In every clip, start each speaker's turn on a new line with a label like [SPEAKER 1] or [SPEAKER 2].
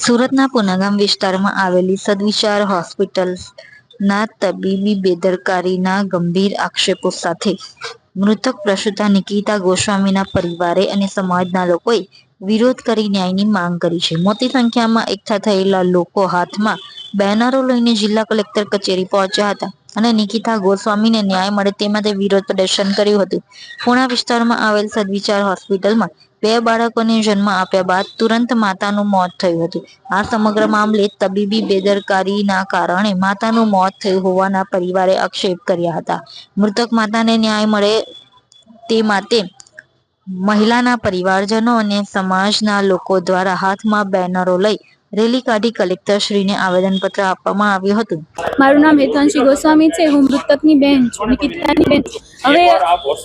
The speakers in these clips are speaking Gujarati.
[SPEAKER 1] સુરતના પુનાગામ વિસ્તારમાં આવેલી સદવિચાર હોસ્પિટલ ના તબીબી બેદરકારીના ગંભીર આક્ષેપો સાથે મૃતક પ્રસૂતા નિકિતા ગોસ્વામીના પરિવારે અને સમાજના લોકોએ વિરોધ કરી ન્યાયની માંગ કરી છે. મોટી સંખ્યામાં એકઠા થયેલા લોકો હાથમાં બેનરો લઈને જિલ્લા કલેક્ટર કચેરી પહોંચ્યા હતા અને નિકિતા ગોસ્વામીને ન્યાય મળે તે માટે વિરોધ પ્રદર્શન કર્યું હતું. પુણા વિસ્તારમાં આવેલ સદવિચાર હોસ્પિટલમાં બે બાળકોને જન્મ આપ્યા બાદ તુરંત માતાનું મોત થયું હતું. આ સમગ્ર મામલે તબીબી બેદરકારીના કારણે માતાનું મોત થયું હોવાના પરિવારે આક્ષેપ કર્યા હતા. મૃતક માતાને ન્યાય મળે તે માટે મહિલાના પરિવારજનો અને સમાજના લોકો દ્વારા હાથમાં બેનરો લઈ રેલી કાઢી કલેક્ટરશ્રીને આવેદનપત્ર આપવામાં આવ્યું હતું.
[SPEAKER 2] મારું નામ હેતાંશી ગોસ્વામી છે, હું મૃતકની બેન નિકિતાની બેન હવે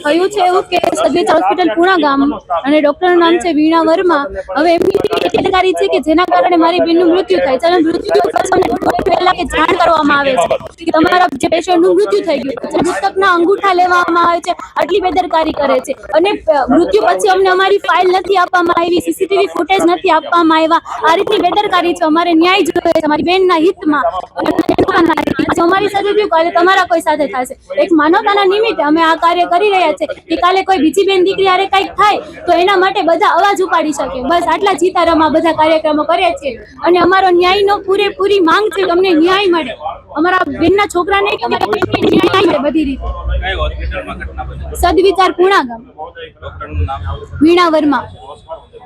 [SPEAKER 2] થયું છે એવું કે સદવેજ હોસ્પિટલ પુણા ગામ અને ડોક્ટરનું નામ છે વીણા વર્મા. હવે એમની બેદરકારી છે કે જેના કારણે મારી બેનનું મૃત્યુ થાય છે અને મૃત્યુ પહેલા કે જાણ કરવામાં આવે છે કે તમારા જે પેશન્ટનું મૃત્યુ થઈ ગયું છે. મૃતકના અંગૂઠા લેવામાં આવે છે, આટલી બેદરકારી કરે છે. અને મૃત્યુ પછી અમને અમારી ફાઇલ નથી આપવામાં આવી, સીસીટીવી ફૂટેજ નથી આપવામાં આવ્યા. આ રીતની બેદરકારી છે અમારે ન્યાય જોઈએ છે અમારી બહેનના હિતમાં. અમારી સાથે થયું કાલે તમારા કોઈ સાથે થશે એક માનવતાના નિમિત્તે અમે આ કાર્ય કરી રહ્યા છે કે કાલે કોઈ બીજી બેન દીકરી આરે કંઈક થાય તો એના માટે બધા અવાજ ઉપાડી શકે. બસ આટલા જીતારામાં બધા કાર્યક્રમો કરે છે અને અમારો ન્યાયનો પૂરેપૂરી માંગ છે કે અમને ન્યાય મળે. અમારા બેનના છોકરાને કે અમારા બેનને ન્યાય મળે બધી રીતે. સદવિચાર પૂણા ગામ.
[SPEAKER 3] ડોક્ટરનું નામ?
[SPEAKER 2] વીણા વર્મા.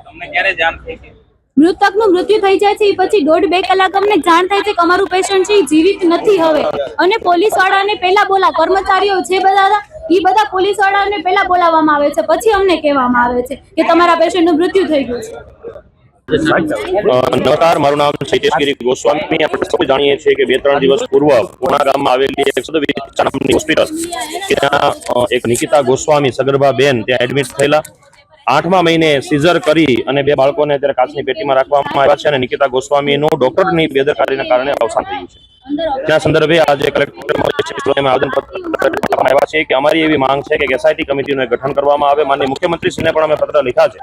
[SPEAKER 3] તમને ક્યારે જાણ થઈ?
[SPEAKER 2] મૃતકનું મૃત્યુ થઈ જાય છે પછી દોઢ બે કલાક અમને જાણ થાય છે કે અમારું પેશન્ટ છે, એ જીવિત નથી હવે. અને પોલીસ વાળાને પહેલા બોલા, કર્મચારીઓ જે બધા એ બધા પોલીસ વાળાને પહેલા બોલાવવામાં આવે છે, પછી અમને કહેવામાં આવે છે કે તમારા પેશન્ટનું મૃત્યુ થઈ ગયું છે.
[SPEAKER 4] નમસ્કાર, મારું નામ છે ગોસ્વામી. આપણે સૌ જાણીએ છીએ કે બે ત્રણ દિવસ પૂર્વ પુણા ગામમાં આવેલી એકસો નામની હોસ્પિટલ ત્યાં એક નિકિતા ગોસ્વામી સગર્ભા બેન ત્યાં એડમિટ થયેલા. આઠમા મહિને સીઝર કરી અને બે બાળકોને અત્યારે કાચની પેટીમાં રાખવામાં આવ્યા છે અને નિકિતા ગોસ્વામીનું ડોક્ટરની બેદરકારીના કારણે અવસાન થયું છે. ત્યાં સંદર્ભે આજે કલેક્ટર આવ્યા છે કે અમારી એવી માંગ છે કે એસઆઈટી કમિટીનું ગઠન કરવામાં આવે. માન્ય મુખ્યમંત્રીશ્રીને પણ અમે પત્ર લખ્યા છે.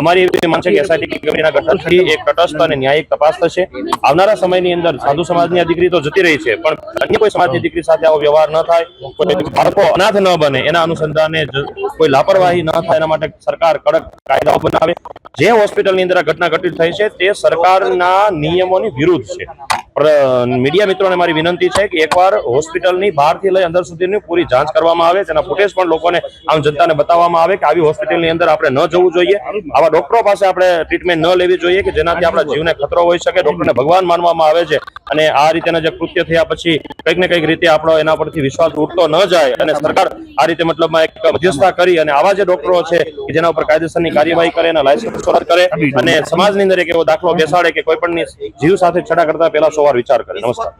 [SPEAKER 4] અમારી એવી માંગ છે કે એસઆઈટી કમિટીના ગઠનથી એક તટસ્થ અને ન્યાયિક તપાસ થશે. આવનારા સમયની અંદર સાધુ સમાજની દીકરી તો જતી રહી છે, પણ અન્ય કોઈ સમાજની દીકરી સાથે આવો વ્યવહાર ન થાય બાળકો અનાથ ન બને, એના અનુસંધાને કોઈ લાપરવાહી ન થાય, એના માટે સરકાર કડક કાયદાઓ બનાવે. જે હોસ્પિટલની અંદર આ ઘટના ઘટિત થઈ છે, તે સરકારના નિયમોની વિરુદ્ધ છે. મીડિયા મિત્રોને મારી વિનંતી છે કે એકવાર હોસ્પિટલની બહારથી લઈ અંદર સુધીની પૂરી જાંચ કરવામાં આવે, તેના ફૂટેજ પણ લોકોને, આમ જનતાને બતાવવામાં આવે કે આવી હોસ્પિટલની અંદર આપણે ન જવું જોઈએ. આવા ડોક્ટરો પાસે આપણે ટ્રીટમેન્ટ ન લેવી જોઈએ કે જેનાથી આપણા જીવને ખતરો હોઈ શકે. ડોક્ટરને ભગવાન માનવામાં આવે છે અને આ રીતેના જે કૃત્ય થયા પછી કંઈક ને કંઈક રીતે આપણો એના પરથી વિશ્વાસ ઉઠતો ન જાય અને સરકાર આ રીતે મતલબમાં એક મધ્યસ્થતા કરી અને આવા જે ડોક્ટરો છે જેના ઉપર કાયદેસરની કાર્યવાહી કરે એના લાયસન્સ કરે અને સમાજની અંદર એક એવો દાખલો બેસાડે કે કોઈ પણ જીવ સાથે છડા કરતા પહેલા સો વાર વિચાર કરે નમસ્કાર.